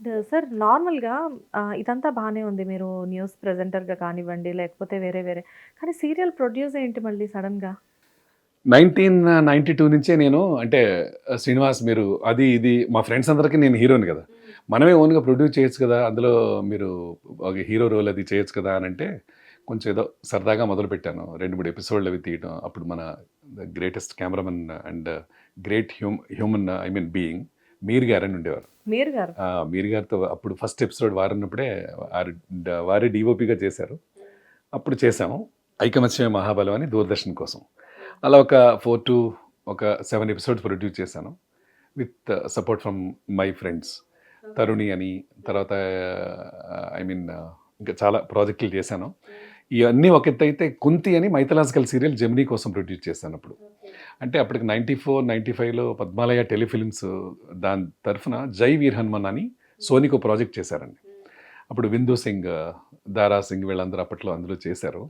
And sir నార్మల్‌గా ఆహ్, ఇదంతా బానే ఉంది. మీరు న్యూస్ ప్రెజెంటర్‌గా కానివ్వండి, లేకపోతే వేరే వేరే. కానీ సీరియల్ ప్రొడ్యూస్ ఏంటి మళ్ళీ సడెన్‌గా? 1992 నుంచే నేను అంటే శ్రీనివాస్ మీరు అది ఇది మా ఫ్రెండ్స్ అందరికీ నేను హీరోని కదా! మనమే ఓన్‌గా ప్రొడ్యూస్ చేయొచ్చు కదా! అందులో మీరు ఒక హీరో రోల్ అది చేయొచ్చు కదా! అని అంటే కొంచెం ఏదో సరదాగా మొదలుపెట్టాను. 2, 3 ఎపిసోడ్‌లు అవి తీయటం. అప్పుడు మన the greatest cameraman and great hume human I mean being Mir గారని ఉండేవారు. మీరు గారు. గారితో అప్పుడు ఫస్ట్ ఎపిసోడ్ వారున్నప్పుడే వారు డీఓపీగా చేశారు. అప్పుడు చేశాము. ఐకమత్యమే మహాబలం అని దూరదర్శన్ కోసం. అలా ఒక 4 టు ఒక 7 ఎపిసోడ్స్ ప్రొడ్యూస్ చేశాను. With support from my friends. Taruni అని తర్వాత ఐ మీన్ ఇంకా చాలా ప్రాజెక్టులు చేశాను. ఇవన్నీ ఒక కుంతి అని మైథలాజికల్ సీరియల్ జెమినీ కోసం ప్రొడ్యూస్ చేశాను అప్పుడు. అంటే అప్పటికి 94, 95లో పద్మాలయ టెలిఫిల్మ్స్ దాని తరఫున జై వీర్ హనుమాన్ అని సోనీకి ప్రాజెక్ట్ చేశారండి. అప్పుడు విందు సింగ్, దారా సింగ్ వీళ్ళందరూ అప్పట్లో అందులో చేశారు.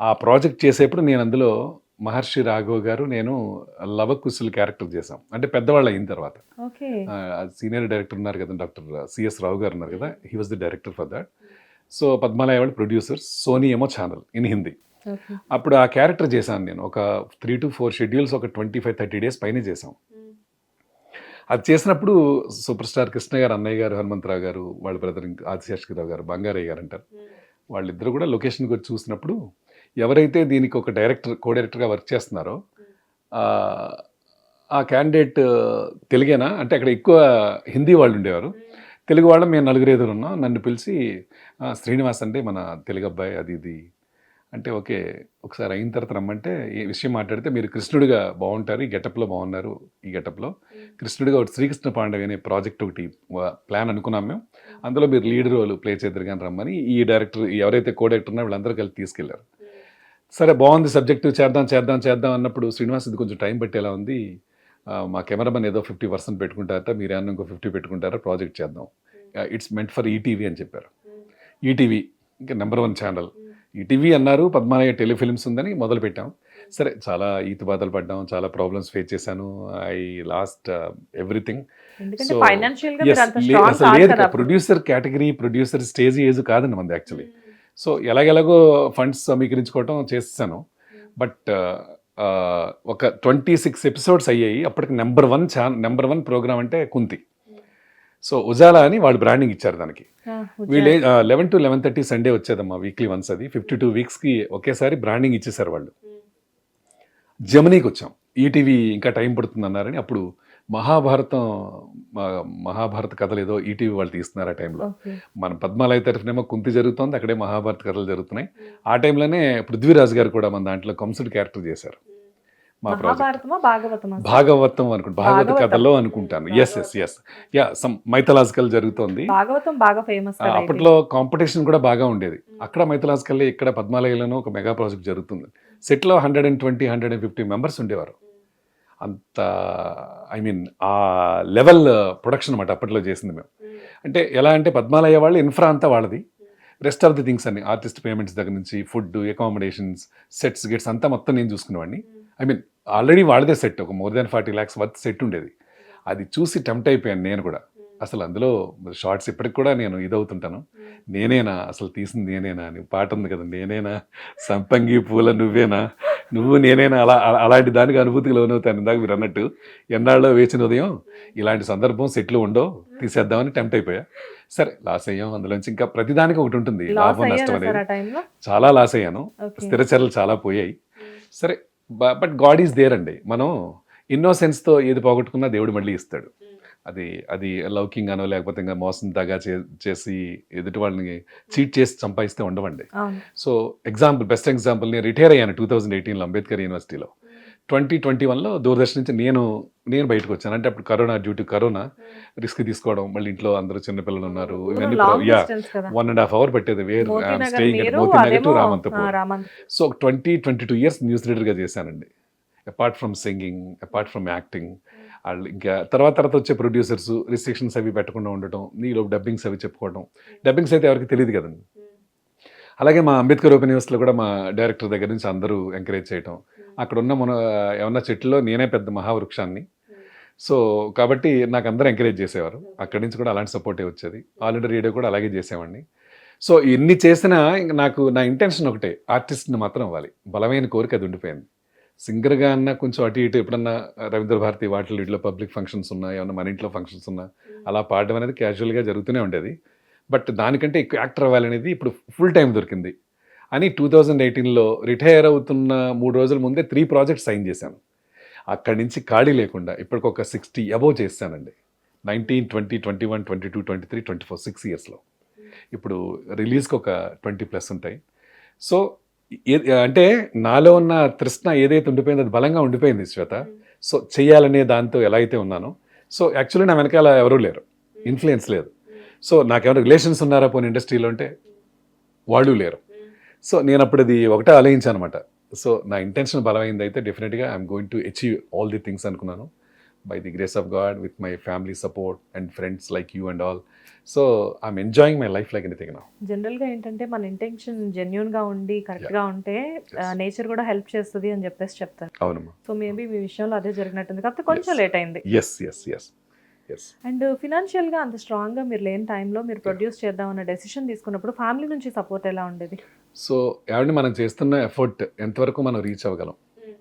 ఆ ప్రాజెక్ట్ చేసేప్పుడు నేను అందులో మహర్షి రాఘవ్ గారు, నేను లవకుశులు క్యారెక్టర్ చేశాం. అంటే పెద్దవాళ్ళు అయిన తర్వాత. సీనియర్ డైరెక్టర్ ఉన్నారు కదా! డాక్టర్ సిఎస్ రావు గారు ఉన్నారు కదా! He was the director for that. So Padmalaya వాళ్ళు ప్రొడ్యూసర్స్. సోనీ ఏమో ఛానల్ ఇన్ హిందీ. అప్పుడు ఆ క్యారెక్టర్ చేశాను నేను. ఒక 3-4 షెడ్యూల్స్ ఒక 25, 30 డేస్ పైనే చేశాం. అది చేసినప్పుడు సూపర్ స్టార్ కృష్ణ గారు, అన్నయ్య గారు, హనుమంతరావు గారు, వాళ్ళ బ్రదర్ ఇంకా ఆదిశేషగిరిరావు గారు, బంగారయ్య గారు అంటారు. వాళ్ళిద్దరూ కూడా లొకేషన్‌కి వచ్చి చూసినప్పుడు ఎవరైతే దీనికి ఒక డైరెక్టర్, కో డైరెక్టర్‌గా వర్క్ చేస్తున్నారో ఆ క్యాండిడేట్ తెలుగేనా? అంటే అక్కడ ఎక్కువ హిందీ వాళ్ళు ఉండేవారు. తెలుగు వాళ్ళం మేము నలుగురు ఐదుగురు ఉన్నాం. నన్ను పిలిచి "ఆ! శ్రీనివాస్ అండి మన తెలుగు అబ్బాయి అది ఇది." అంటే ఓకే. ఒకసారి అయిన తర్వాత రమ్మంటే ఈ విషయం మాట్లాడితే మీరు కృష్ణుడిగా బాగుంటారు. ఈ గెటప్‌లో బాగున్నారు. ఈ గెటప్‌లో. కృష్ణుడిగా ఒకటి 'శ్రీకృష్ణ పాండవి' అనే ప్రాజెక్ట్ ఒకటి ప్లాన్ అనుకున్నాం మేము. అందులో మీరు లీడ్ రోల్ ప్లే చేద్దురు గాని రమ్మని ఈ డైరెక్టర్ ఎవరైతే కో డైరెక్టర్ ఉన్నారో వీళ్ళందరూ కలిసి తీసుకెళ్ళారు. సరే బాగుంది సబ్జెక్ట్ చేద్దాం, చేద్దాం, చేద్దాం అన్నప్పుడు శ్రీనివాస్ ఇది కొంచెం టైం పట్టేలా ఉంది. మా కెమెరామన్ ఏదో 50% పెట్టుకుంటారట. మీరేమన్నా ఇంకో 50 పెట్టుకుంటారా ప్రాజెక్ట్ చేద్దాం. ఇట్స్ మెంట్ ఫర్ ఈటీవీ అని చెప్పారు. ఈటీవీ ఇంకా నంబర్ 1 ఛానల్. ఈటీవీ అన్నారు. పద్మాలయ టెలిఫిల్మ్స్ ఉందని మొదలుపెట్టాం. సరే చాలా ఈతి బాధలు పడ్డాం. చాలా ప్రాబ్లమ్స్ ఫేస్ చేశాను. I lost everything. సో లేదు. Producer category, producer stage age కాదండి మనది యాక్చువల్లీ. సో ఎలాగెలాగో ఫండ్స్ సమీకరించుకోవటం చేసేసాను. బట్ ఒక 26 ఎపిసోడ్స్ అయ్యాయి. అప్పటికి నంబర్ 1 ఛాన్ నంబర్ 1 ప్రోగ్రామ్ అంటే కుంతి. సో ఉజాలా అని వాళ్ళు బ్రాండింగ్ ఇచ్చారు దానికి. వీళ్ళే ఉజ్జాల. ఆహ్, 11-11:30 సండే వచ్చేదమ్మా వీక్లీ వన్స్ అది. 52 వీక్స్‌కి ఒకేసారి బ్రాండింగ్ ఇచ్చేసారు వాళ్ళు. జెమినీకి వచ్చాం. ఈటీవీ ఇంకా టైం పడుతుందన్నారని అప్పుడు మహాభారతం మహాభారత కథలు ఏదో ఈటీవీ వాళ్ళు తీస్తున్నారు ఆ టైంలో. మన పద్మాలయ తరఫునేమో కుంతి జరుగుతోంది. అక్కడే మహాభారత కథలు జరుగుతున్నాయి. ఆ టైంలోనే పృథ్వీరాజ్ గారు కూడా మన దాంట్లో కంసుడు క్యారెక్టర్ చేశారు. మా? భాగవతం అనుకుంటా. భాగవత. కథలో అనుకుంటాను. Yes yes yes. Yeah! Some mythological జరుగుతోంది. భాగవతం బాగా ఫేమస్. అప్పట్లో కాంపిటీషన్ కూడా బాగా ఉండేది. అక్కడ మైథలాజికల్ ఇక్కడ పద్మాలయలోనూ ఒక మెగా ప్రాజెక్ట్ జరుగుతుంది. సెట్‌లో 120, 150 మెంబర్స్ ఉండేవారు. అంత ఐ మీన్ ఆ లెవెల్ ప్రొడక్షన్ అన్నమాట అప్పట్లో చేసింది మేము. అంటే ఎలా అంటే పద్మాలయ వాళ్ళు ఇన్ఫ్రా అంతా వాళ్ళది. రెస్ట్ ఆఫ్ ది థింగ్స్ అన్ని ఆర్టిస్ట్ పేమెంట్స్ దగ్గర నుంచి ఫుడ్, అకామిడేషన్స్, సెట్స్, గిట్స్ అంతా మొత్తం నేను చూసుకునేవాడిని. ఐ మీన్ ఆల్రెడీ వాళ్ళదే సెట్ ఒక more than 40 lakhs worth set ఉండేది. అది చూసి టెంప్ట్ అయిపోయాను నేను కూడా. అసలు అందులో షార్ట్స్ ఇప్పటికి కూడా నేను ఇదవుతుంటాను. నేనేనా అసలు తీసింది నేనేనా అని పాట ఉంది కదా! నేనేనా సంపంగి పూల నువ్వేనా నువ్వు నేనేనా అలా అలా- అలాంటి దానికి అనుభూతికి లోనవుతాను ఇందాక మీరు అన్నట్టు. ఎన్నాళ్ళో వేచిన ఉదయం ఇలాంటి సందర్భం సెట్లు ఉండవు తీసేద్దామని టెంప్ట్ అయిపోయా. సరే లాస్ అయ్యాం అందులోంచి ఇంకా ప్రతిదానికి ఒకటి ఉంటుంది లాభం నష్టం అనేది. చాలా లాస్ అయ్యాను. ఓకే. స్థిరచరలు చాలా పోయాయి. సరే బట్ గాడ్ ఈజ్ దేర్ అండి. మనం ఇన్నోసెన్స్‌తో ఏది పోగొట్టుకున్నా దేవుడు మళ్ళీ ఇస్తాడు. అది అది లౌకికంగానో లేకపోతే ఇంకా మోసం దగా చేసి ఎదుటి వాళ్ళని చీట్ చేసి సంపాదిస్తే ఉండవండి. సో ఎగ్జాంపుల్ బెస్ట్ ఎగ్జాంపుల్ నేను రిటైర్ అయ్యాను 2018లో అంబేద్కర్ యూనివర్సిటీలో. 2021లో దూరదర్శన్ నుంచి నేను నేను బయటకు వచ్చాను. అంటే అప్పుడు corona due to corona risk తీసుకోవడం మళ్ళీ ఇంట్లో అందరూ చిన్న పిల్లలు ఉన్నారు. ఇవన్నీ యా కదా! 1 ½ అవర్ పట్టేది where staying at Motinagar to! Ramanthapur. So 20, 22 years news రీడర్‌గా చేశానండి. Apart from singing, apart from acting ఆళ్ళు ఇంకా తర్వాత తర్వాత వచ్చే ప్రొడ్యూసర్స్ రిస్ట్రిక్షన్స్ అవి పెట్టకుండా ఉండటం. ఈలోపు డబ్బింగ్స్ అవి చెప్పుకోవడం. డబ్బింగ్స్ అయితే ఎవరికీ తెలీదు కదండీ. అలాగే మా అంబేద్కర్ ఓపెన్ యూనివర్సిటీలో కూడా మా డైరెక్టర్ దగ్గర నుంచి అందరూ ఎంకరేజ్ చేయటం. అక్కడ ఉన్న మన ఏమన్నా చెట్టులో నేనే పెద్ద మహావృక్షాన్ని. సో కాబట్టి నాకు అందరూ ఎంకరేజ్ చేసేవారు అక్కడి నుంచి కూడా అలాంటి సపోర్టే వచ్చేది ఆల్ ఇండియా రేడియో కూడా అలాగే చేసేవాడిని సో ఎన్ని చేసినా ఇంక నాకు నా ఇంటెన్షన్ ఒకటే ఆర్టిస్ట్ని మాత్రం అవ్వాలి బలమైన కోరిక అది ఉండిపోయింది సింగర్గా అన్నా కొంచెం అటు ఇటు ఎప్పుడన్నా రవీంద్ర భారతి వాటిలో ఇట్లా పబ్లిక్ ఫంక్షన్స్ ఉన్నా ఏమన్నా మన ఇంట్లో ఫంక్షన్స్ ఉన్నా అలా పాడడం అనేది క్యాజువల్గా జరుగుతూనే ఉండేది. బట్ దానికంటే ఎక్కువ యాక్టర్ అవ్వాలనేది ఇప్పుడు ఫుల్ టైం దొరికింది. అని టూ థౌజండ్ ఎయిటీన్లో రిటైర్ అవుతున్న మూడు రోజుల ముందే త్రీ ప్రాజెక్ట్స్ సైన్ చేశాను. అక్కడి నుంచి ఖాళీ లేకుండా ఇప్పటికి ఒక సిక్స్టీ అబోవ్ చేశానండి nineteen twenty twenty one twenty two twenty three twenty four six ఇయర్స్లో. ఇప్పుడు రిలీజ్కి ఒక ట్వంటీ ప్లస్ ఉంటాయి. సో అంటే నాలో ఉన్న తృష్ణ ఏదైతే ఉండిపోయిందో అది బలంగా ఉండిపోయింది శ్వేత. సో చెయ్యాలనే దాంతో ఎలా అయితే ఉన్నానో. సో యాక్చువల్లీ నా వెనకాల ఎవరూ లేరు. ఇన్ఫ్లుయెన్స్ లేదు. సో నాకేమైనా రిలేషన్స్ ఉన్నారా పోనీ ఇండస్ట్రీలో అంటే వాళ్ళు లేరు. సో నేను అప్పుడు అది ఒకటే ఆలోచించాను అనమాట సో నా ఇంటెన్షన్ బలమైంది అయితే డెఫినెట్గా I'm going to achieve all the things అనుకున్నాను. By the grace of God with my family support and friends like you and all so I'm enjoying my life like anything నా జనరల్గా ఏంటంటే మన intention జెన్యున్గా ఉండి కరెక్ట్గా ఉంటే నేచర్ కూడా హెల్ప్ చేస్తుంది అని చెప్పేసి చెప్తారు అవునమ్మా సో మేబీ మీ విషయంలో అదే జరిగినట్టుంది. కాకపోతే కొంచెం. లేట్ అయింది. ఎస్ ఎస్ ఎస్ అండ్ ఫినాన్షియల్గా అంత స్ట్రాంగ్గా మీరు లేని టైంలో మీరు ప్రొడ్యూస్ చేద్దాం అన్న డెసిషన్ తీసుకున్నప్పుడు ఫ్యామిలీ నుంచి సపోర్ట్ ఎలా ఉండేది? సో ఏమంటే మనం చేస్తున్న ఎఫర్ట్ ఎంతవరకు మనం రీచ్ అవ్వగలం?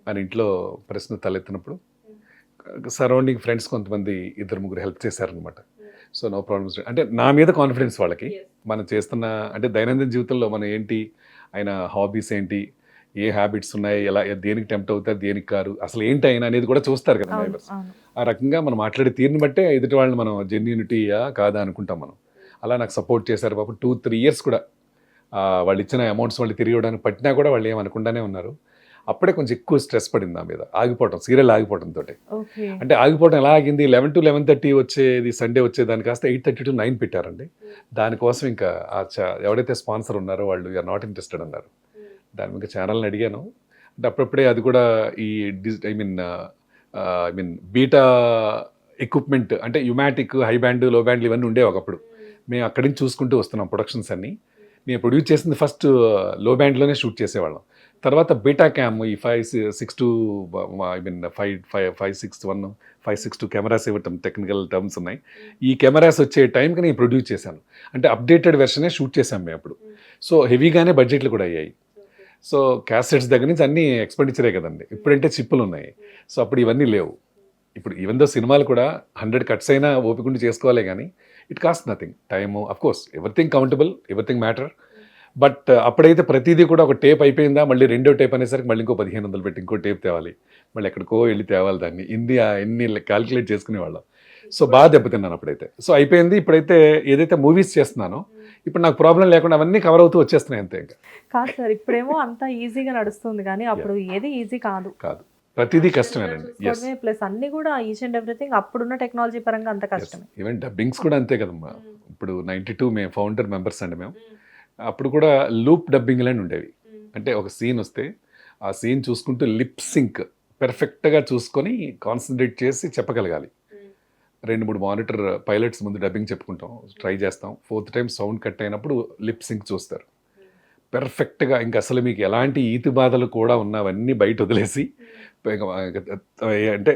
అని ఇంట్లో ప్రశ్న తలెత్తినప్పుడు సరౌండింగ్ ఫ్రెండ్స్ కొంతమంది ఇద్దరు ముగ్గురు హెల్ప్ చేశారనమాట సో నో ప్రాబ్లమ్స్ అంటే నా మీద కాన్ఫిడెన్స్ వాళ్ళకి. మనం చేస్తున్న అంటే దైనందిన జీవితంలో మనం ఏంటి ఆయన హాబీస్ ఏంటి ఏ హ్యాబిట్స్ ఉన్నాయి ఎలా దేనికి టెంప్ట్ అవుతారు దేనికి కారు అసలు ఏంటి ఆయన అనేది కూడా చూస్తారు కదా. అవును ఆ రకంగా మనం మాట్లాడే తీరుని బట్టే ఎదుటి వాళ్ళని మనం జెన్యూనిటీయా కాదా అనుకుంటాం మనం. అలా నాకు సపోర్ట్ చేశారు. పాపం టూ త్రీ ఇయర్స్ కూడా వాళ్ళు ఇచ్చిన అమౌంట్స్ వాళ్ళు తిరిగి ఇవ్వడానికి పట్టినా కూడా వాళ్ళు ఏమనుకుంటానే ఉన్నారు. అప్పుడే కొంచెం ఎక్కువ స్ట్రెస్ పడింది నా మీద. ఆగిపోవటం సీరియల్ ఆగిపోవడంతో అంటే ఆగిపోవడం ఎలా ఆగింది? లెవెన్ టు లెవెన్ థర్టీ వచ్చేది సండే వచ్చేదాని కాస్త ఎయిట్ థర్టీ టు నైన్ పెట్టారండి. దానికోసం ఇంకా ఎవరైతే స్పాన్సర్ ఉన్నారో వాళ్ళు యూఆర్ నాట్ ఇంట్రెస్టెడ్ అన్నారు. దాని ఇంకా ఛానల్ని అడిగాను. అంటే అప్పుడప్పుడే అది కూడా ఈ డిజ్ I mean I mean beta equipment అంటే యుమాటిక్ హై బ్యాండ్లో బ్యాండ్లు ఇవన్నీ ఉండేవి ఒకప్పుడు. మేము అక్కడి నుంచి చూసుకుంటూ వస్తున్నాం ప్రొడక్షన్స్ అన్ని. మేము ప్రొడ్యూస్ చేసింది ఫస్ట్లో బ్యాండ్లోనే షూట్ చేసేవాళ్ళం. తర్వాత బీటా క్యామ్ ఈ five six two I mean five five five six one five six two cameras ఇవ్వటం టెక్నికల్ టర్మ్స్ ఉన్నాయి. ఈ కెమెరాస్ వచ్చే టైంకి నేను ప్రొడ్యూస్ చేశాను. అంటే అప్డేటెడ్ వెర్షనే షూట్ చేశాం మేము అప్పుడు. సో హెవీగానే బడ్జెట్లు కూడా అయ్యాయి. సో క్యాసెట్స్ దగ్గర నుంచి అన్ని ఎక్స్పెండిచరే కదండి. ఇప్పుడంటే చిప్పులు ఉన్నాయి. సో అప్పుడు ఇవన్నీ లేవు. ఇప్పుడు ఈవెన్ దో సినిమాలు కూడా హండ్రెడ్ కట్స్ అయినా ఓపికండి చేసుకోవాలే కానీ it cost nothing time of course everything countable everything matter but అప్పుడైతే ప్రతిదీ కూడా ఒక టేప్ అయిపోయిందా? మళ్ళీ రెండో టేప్ అనేసరికి మళ్ళీ ఇంకో పదిహేను వందలు పెట్టి ఇంకో టేప్ తేవాలి. మళ్ళీ ఎక్కడికో వెళ్ళి తేవాలి దాన్ని. ఇన్ని ఎన్ని క్యాలిక్యులేట్ చేసుకునేవాళ్ళం సో బాగా దెబ్బతిన్నాను అప్పుడైతే. సో అయిపోయింది. ఇప్పుడైతే ఏదైతే మూవీస్ చేస్తున్నానో ఇప్పుడు నాకు ప్రాబ్లం లేకుండా అవన్నీ కవర్ అవుతూ వచ్చేస్తున్నాయి అంతే ఇంకా. కాదు సార్ ఇప్పుడేమో అంతా ఈజీగా నడుస్తుంది కానీ అప్పుడు ఏది ఈజీ కాదు. కాదు. ప్రతిదీ కష్టమేనండి ఎస్ ప్లస్ అన్ని కూడా ఈచ్ అండ్ ఎవ్రీథింగ్ అప్పుడున్న టెక్నాలజీ పరంగా అంత కష్టమే. ఈవెన్ డబ్బింగ్స్ కూడా అంతే కదమ్మా. ఇప్పుడు నైంటీ టూ మేము ఫౌండర్ మెంబర్స్ అండి మేము. అప్పుడు కూడా లూప్ డబ్బింగ్ అని ఉండేవి. అంటే ఒక సీన్ వస్తే ఆ సీన్ చూసుకుంటూ లిప్ సింక్ పెర్ఫెక్ట్గా చూసుకొని కాన్సన్ట్రేట్ చేసి చెప్పగలగాలి. రెండు మూడు మానిటర్ పైలట్స్ ముందు డబ్బింగ్ చెప్పుకుంటాం ట్రై చేస్తాం. ఫోర్త్ టైం సౌండ్ కట్ అయినప్పుడు లిప్ సింక్ చూస్తారు. పెర్ఫెక్ట్గా ఇంకా అసలు మీకు ఎలాంటి ఈతి బాధలు కూడా ఉన్నవన్నీ బయట వదిలేసి అంటే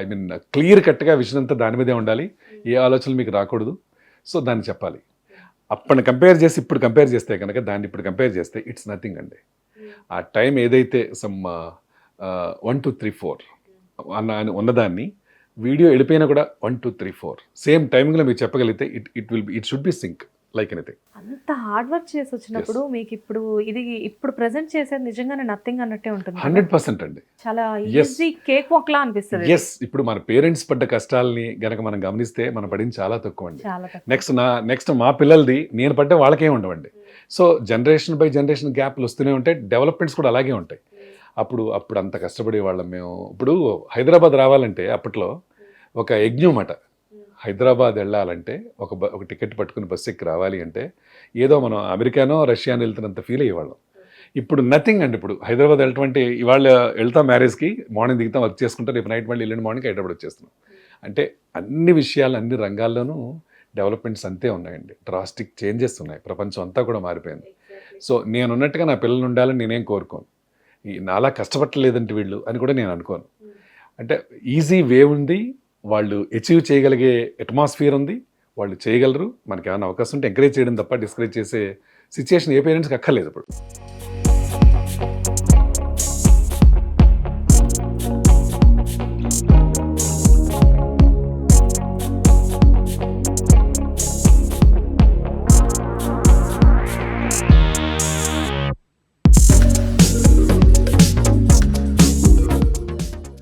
ఐ మీన్ క్లియర్ కట్గా విషయం అంతా దాని మీదే ఉండాలి. ఏ ఆలోచనలు మీకు రాకూడదు. సో దాన్ని చెప్పాలి. అప్పటిని కంపేర్ చేసి ఇప్పుడు కంపేర్ చేస్తే కనుక దాన్ని ఇప్పుడు కంపేర్ చేస్తే ఇట్స్ నథింగ్ అండి. ఆ టైం ఏదైతే some one two three four అన్న అని ఉన్నదాన్ని వీడియో వెళ్ళిపోయినా కూడా one two three four same టైమింగ్లో మీరు చెప్పగలిగితే it it will it should be sync like anything అంత హార్డ్ వర్క్ చేసి వచ్చినప్పుడు మీకు ఇప్పుడు ఇది ఇప్పుడు ప్రెజెంట్ చేసేది నిజంగానే నథింగ్ అన్నట్టే ఉంటుంది? హండ్రెడ్ పర్సెంట్ అండి. చాలా. ఈజీ కేక్ వాక్ లా అనిపిస్తుంది. ఎస్ ఇప్పుడు మన పేరెంట్స్ పడ్డ కష్టాలని గనక మనం గమనిస్తే మనం పడింది చాలా తక్కువ అండి. నెక్స్ట్ నా నెక్స్ట్ మా పిల్లలది నేను పడ్డ వాళ్ళకేం ఉండవండి. సో జనరేషన్ బై జనరేషన్ గ్యాప్లు వస్తూనే ఉంటాయి డెవలప్మెంట్స్ కూడా అలాగే ఉంటాయి. అప్పుడు అప్పుడు అంత కష్టపడే వాళ్ళం మేము. ఇప్పుడు హైదరాబాద్ రావాలంటే అప్పట్లో ఒక యజ్ఞం అట. హైదరాబాద్ వెళ్ళాలంటే ఒక బ- ఒక టికెట్ పట్టుకుని బస్సు ఎక్కి రావాలి అంటే ఏదో మనం అమెరికానో రష్యానో వెళ్తున్నంత ఫీల్ అయ్యేవాళ్ళం ఇప్పుడు నథింగ్ అండి ఇప్పుడు. హైదరాబాద్ వెళ్ళటం అంటే ఇవాళ వెళ్తాం మ్యారేజ్కి మార్నింగ్ దిగుతాం వర్క్ చేసుకుంటాం రేపు నైట్ మళ్ళీ ఎల్లుండి మార్నింగ్ హైదరాబాద్ వచ్చేస్తున్నాం. అంటే అన్ని విషయాలు అన్ని రంగాల్లోనూ డెవలప్మెంట్స్ అంతే ఉన్నాయండి. డ్రాస్టిక్ చేంజెస్ ఉన్నాయి. ప్రపంచం అంతా కూడా మారిపోయింది. సో నేను ఉన్నట్టుగా నా పిల్లలు ఉండాలని నేనేం కోరుకోను. ఈ నాలా కష్టపడలేదంటే వీళ్ళు అని కూడా నేను అనుకోను. అంటే ఈజీ వే ఉంది. వాళ్ళు అచీవ్ చేయగలిగే అట్మాస్ఫియర్ ఉంది. వాళ్ళు చేయగలరు. మనకి ఏమైనా అవకాశం ఉంటే ఎంకరేజ్ చేయడం తప్ప డిస్కరేజ్ చేసే సిచ్యుయేషన్ ఏ పేరెంట్స్కి అక్కర్లేదు ఇప్పుడు.